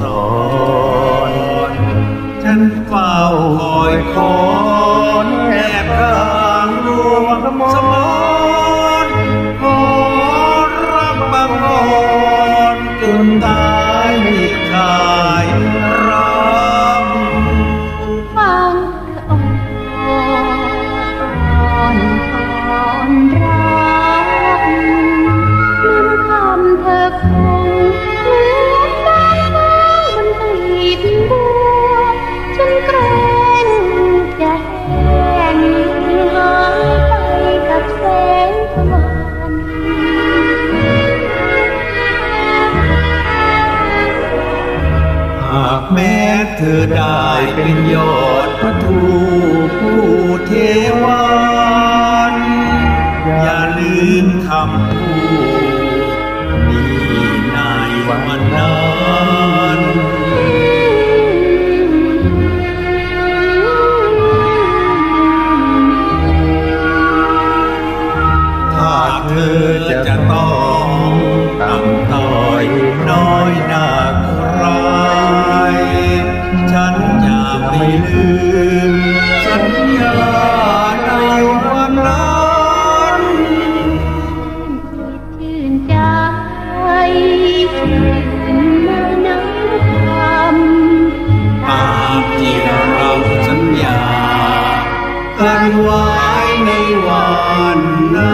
สอน ฉันเฝ้าคอยคอยากแม้เธอได้เป็นยอดพระทูผู้เทวันอย่าลืมคำพูดนี้ในวันนั้นถ้าเธอจะ กันไว้ในวันนั้น